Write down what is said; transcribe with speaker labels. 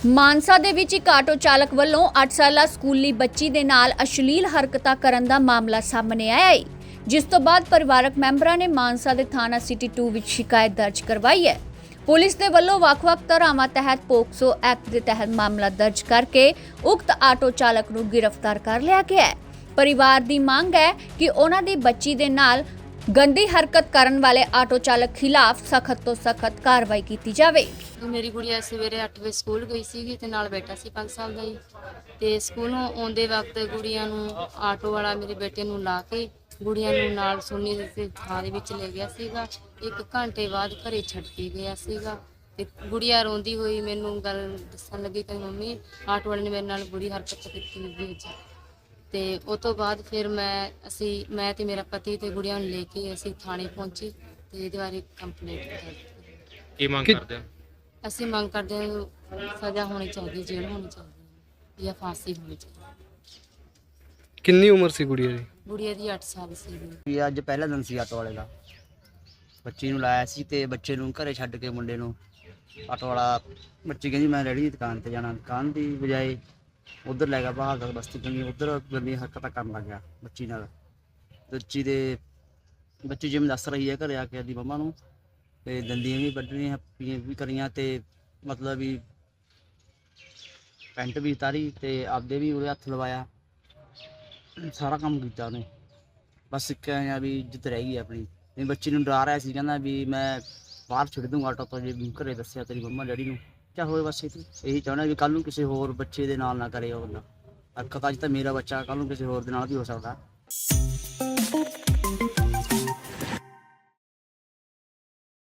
Speaker 1: ਮਾਨਸਾ ਦੇ ਵਿੱਚ ਇੱਕ ਆਟੋ ਚਾਲਕ ਵੱਲੋਂ 8 ਸਾਲਾ ਸਕੂਲੀ ਬੱਚੀ ਦੇ ਨਾਲ ਅਸ਼ਲੀਲ ਹਰਕਤਾਂ ਕਰਨ ਦਾ ਮਾਮਲਾ ਸਾਹਮਣੇ ਆਇਆ ਹੈ ਜਿਸ ਤੋਂ ਬਾਅਦ ਪਰਿਵਾਰਕ ਮੈਂਬਰਾਂ ਨੇ ਮਾਨਸਾ ਦੇ ਥਾਣਾ ਸਿਟੀ 2 ਵਿੱਚ ਸ਼ਿਕਾਇਤ ਦਰਜ ਕਰਵਾਈ ਹੈ। ਪੁਲਿਸ ਦੇ ਵੱਲੋਂ ਵੱਖ-ਵੱਖ ਧਾਰਾਵਾਂ ਤਹਿਤ ਪੋਕਸੋ ਐਕਟ ਦੇ ਤਹਿਤ ਮਾਮਲਾ ਦਰਜ ਕਰਕੇ ਉਕਤ ਆਟੋ ਚਾਲਕ ਨੂੰ ਗ੍ਰਿਫਤਾਰ ਕਰ ਲਿਆ ਗਿਆ ਹੈ। ਪਰਿਵਾਰ ਦੀ ਮੰਗ ਹੈ ਕਿ ਉਹਨਾਂ ਦੀ ਬੱਚੀ ਦੇ ਨਾਲ ਗੰਦੀ ਹਰਕਤ ਕਰਨ ਵਾਲੇ ਆਟੋ ਚਾਲਕ ਖਿਲਾਫ ਸਖਤ ਤੋਂ ਸਖਤ ਕਾਰਵਾਈ ਕੀਤੀ ਜਾਵੇ।
Speaker 2: ਮੇਰੀ ਗੁੜੀਆ ਸਵੇਰੇ 8 ਵਜੇ ਸਕੂਲ ਗਈ ਸੀਗੀ ਤੇ ਨਾਲ ਬੈਠਾ ਸੀ ਪੰਜ ਸਾਲ ਦਾ ਜੀ। ਤੇ ਸਕੂਲੋਂ ਆਉਂਦੇ ਵਕਤ ਗੁੜੀਆ ਨੂੰ ਆਟੋ ਵਾਲਾ ਮੇਰੇ ਬੇਟੇ ਨੂੰ ਲਾ ਕੇ ਗੁੜੀਆਂ ਨੂੰ ਨਾਲ ਸੋਨੀ ਦੇ ਥਾਂ ਦੇ ਵਿੱਚ ਲੈ ਗਿਆ ਸੀਗਾ। ਇੱਕ ਘੰਟੇ ਬਾਅਦ ਘਰੇ ਛੱਡ ਕੇ ਗਿਆ ਸੀਗਾ। ਤੇ ਗੁੜੀਆ ਰੋਂਦੀ ਹੋਈ ਮੈਨੂੰ ਗੱਲ ਦੱਸਣ ਲੱਗੀ ਕਿ ਮੰਮੀ, ਆਟੋ ਵਾਲੇ ਨੇ ਮੇਰੇ ਨਾਲ ਬੁਰੀ ਹਰਕਤ ਕੀਤੀ ਹੋਈ ਤੇ ਉਸ ਤੋਂ ਬਾਅਦ ਫਿਰ ਮੈਂ ਅਸੀਂ ਮੈਂ ਤੇ ਮੇਰਾ ਪਤੀ ਤੇ ਗੁੜੀਆ ਨੂੰ ਲੈ ਕੇ ਅਸੀਂ ਥਾਣੇ ਪਹੁੰਚੇ ਤੇ ਇਹਦੇ ਬਾਰੇ ਕੰਪਲੇਂਟ ਕੀਤੀ
Speaker 3: ਕੀ ਮੰਗ
Speaker 4: ਕਿ-
Speaker 3: ਕਰਦੇ ਹੋ?
Speaker 2: ਅਸੀਂ ਮੰਗ ਕਰਦੇ ਹਾਂ ਸਜ਼ਾ ਹੋਣੀ ਚਾਹੀਦੀ ਜੇਲ੍ਹ ਹੋਣੀ ਚਾਹੀਦੀ ਹੈ ਜਾਂ ਫਾਂਸੀ ਹੋਣੀ ਚਾਹੀਦੀ।
Speaker 4: ਕਿੰਨੀ ਉਮਰ ਸੀ ਗੁੜੀਆ ਦੀ
Speaker 2: ਗੁੜੀਆ ਦੀ 8 ਸਾਲ ਸੀ।
Speaker 5: ਵੀ ਅੱਜ ਪਹਿਲਾ ਦਿਨ ਸੀ ਆਟੋ ਵਾਲੇ ਦਾ। ਬੱਚੀ ਨੂੰ ਲਾਇਆ ਸੀ ਤੇ ਬੱਚੇ ਨੂੰ ਘਰੇ ਛੱਡ ਕੇ ਮੁੰਡੇ ਨੂੰ ਆਟੋ ਵਾਲਾ ਬੱਚੀ ਕਹਿੰਦੀ ਮੈਂ ਰੈਡੀ ਦੀ ਦੁਕਾਨ ਤੇ ਜਾਣਾ। ਦੁਕਾਨ ਦੀ ਬਜਾਏ ਉਧਰ ਲੈ ਗਿਆ ਬਹਾਦਰ ਬਸਤੀ ਕੰਨੀ ਉਧਰ ਗੰਦੀ ਹਰਕਤਾਂ ਕਰਨ ਲੱਗ ਗਿਆ ਬੱਚੀ ਨਾਲ। ਬੱਚੀ ਦੇ, ਬੱਚੀ ਜਿਵੇਂ ਦੱਸ ਰਹੀ ਹੈ ਘਰੇ ਆ ਕੇ ਦੀ ਮੰਮਾ ਨੂੰ, ਤੇ ਦੰਦੀਆਂ ਵੀ ਵੱਢਣੀਆਂ, ਪੀਆਂ ਵੀ ਕਰੀਆਂ ਤੇ ਮਤਲਬ ਵੀ ਪੈਂਟ ਵੀ ਉਤਾਰੀ ਤੇ ਆਪਦੇ ਵੀ ਉਹਦੇ ਹੱਥ ਲਵਾਇਆ। ਸਾਰਾ ਕੰਮ ਕੀਤਾ ਉਹਨੇ। ਬਸ ਇੱਕ ਆ ਵੀ ਇੱਜ਼ਤ ਰਹਿ ਗਈ ਆਪਣੀ। ਤੇ ਬੱਚੀ ਨੂੰ ਡਰਾ ਰਿਹਾ ਸੀ, ਕਹਿੰਦਾ ਵੀ ਮੈਂ ਬਾਹਰ ਛੱਡ ਦੂੰਗਾ ਆਟੋ ਤੋਂ, ਜੇ ਘਰੇ ਦੱਸਿਆ ਤੇਰੀ ਮੰਮਾ ਡੈਡੀ ਨੂੰ। ਕਿਆ ਹੋਏ ਬਸ ਇਹ, ਇਹੀ ਚਾਹੁੰਦਾ ਵੀ ਕੱਲ ਨੂੰ ਕਿਸੇ ਹੋਰ ਬੱਚੇ ਦੇ ਨਾਲ ਨਾ ਕਰੇ ਉਹ ਬੰਦਾ। ਹਰਕਤ ਅੱਜ ਤਾਂ ਮੇਰਾ ਬੱਚਾ ਕੱਲ ਨੂੰ ਕਿਸੇ ਹੋਰ ਦੇ ਨਾਲ ਵੀ ਹੋ ਸਕਦਾ।